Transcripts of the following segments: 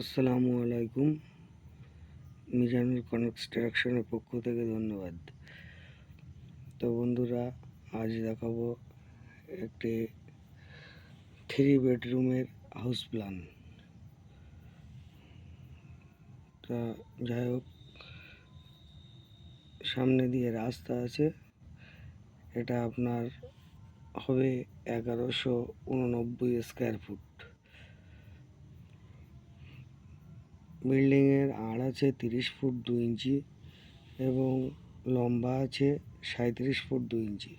আসসালামু আলাইকুম। মিজানুর কনস্ট্রাকশনের পক্ষ থেকে ধন্যবাদ। তো বন্ধুরা, আজ দেখাবো একটি থ্রি বেডরুমের হাউস প্ল্যান তা যাই হোক, সামনে দিয়ে রাস্তা আছে। এটা আপনার হবে এগারোশো উননব্বই স্কোয়ার ফুট বিল্ডিংয়ের আড় আছে তিরিশ ফুট দু ইঞ্চি এবং লম্বা আছে সাঁত্রিশ ফুট দু ইঞ্চি।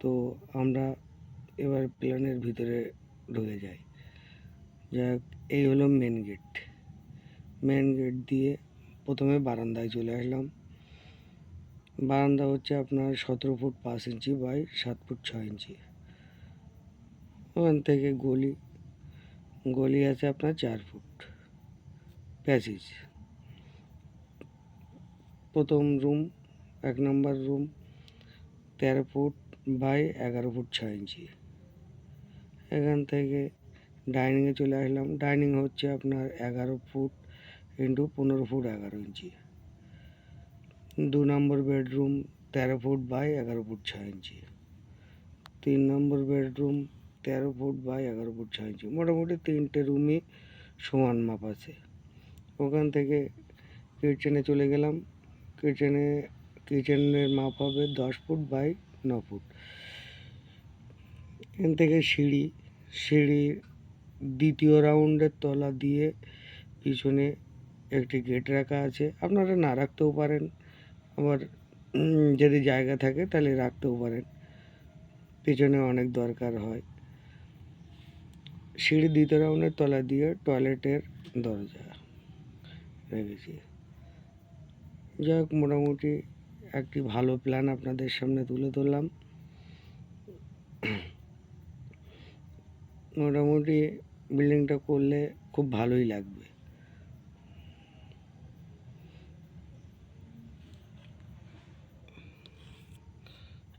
তো আমরা এবার প্ল্যানের ভিতরে ঢুকে যাই। যাক, এই হলো মেন গেট মেন গেট দিয়ে প্রথমে বারান্দায় চলে আসলাম। বারান্দা হচ্ছে আপনার সতেরো ফুট পাঁচ ইঞ্চি বাই সাত ফুট ছ ইঞ্চি। ওখান থেকে গলি গলি আছে আপনার চার ফুট। প্যাসেজ। প্রথম রুম, এক নম্বর রুম, তেরো ফুট বাই এগারো ফুট ছয় ইঞ্চি। এখান থেকে ডাইনিংয়ে চলে আসলাম। ডাইনিং হচ্ছে আপনার এগারো ফুট ইন্টু পনেরো ফুট এগারো ইঞ্চি। দু নম্বর বেডরুম, তেরো ফুট বাই এগারো ফুট ছয় ইঞ্চি। তিন নম্বর বেডরুম তেরো ফুট বাই এগারো ফুট ছয় ইঞ্চি। মোটামুটি তিনটে রুমই সমান মাপ আছে। ওখান থেকে কিচেনে চলে গেলাম। কিচেনে কিচেনের মাপ হবে দশ ফুট বাই ন ফুট। এখান থেকে সিঁড়ি সিঁড়ির দ্বিতীয় রাউন্ডের তলা দিয়ে পিছনে একটি গেট রাখা আছে। আপনারা না রাখতেও পারেন। আবার যদি জায়গা থাকে তাহলে রাখতেও পারেন। পিছনে অনেক দরকার হয়। সিঁড়ি দ্বিতীয় রাউন্ডের তলা দিয়ে টয়লেটের দরজা রেখেছি। যাই হোক মোটামুটি একটি ভালো প্ল্যান আপনাদের সামনে তুলে ধরলাম। মোটামুটি বিল্ডিংটা করলে খুব ভালোই লাগবে।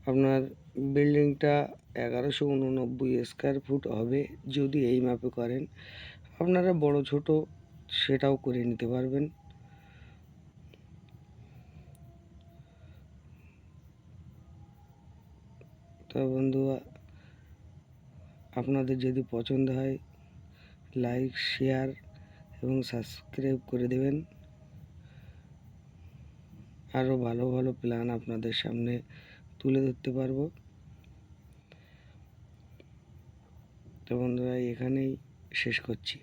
আপনার বিল্ডিংটা এগারোশো উননব্বই স্কোয়ার ফুট হবে যদি এই মাপে করেন। আপনারা বড় ছোট সেটাও করে নিতে পারবেন। তো বন্ধুরা, আপনাদের যদি পছন্দ হয়, লাইক, শেয়ার এবং সাবস্ক্রাইব করে দেবেন। আরও ভালো ভালো প্ল্যান আপনাদের সামনে তুলে ধরতে পারব। তো বন্ধুরা এখানেই শেষ করছি।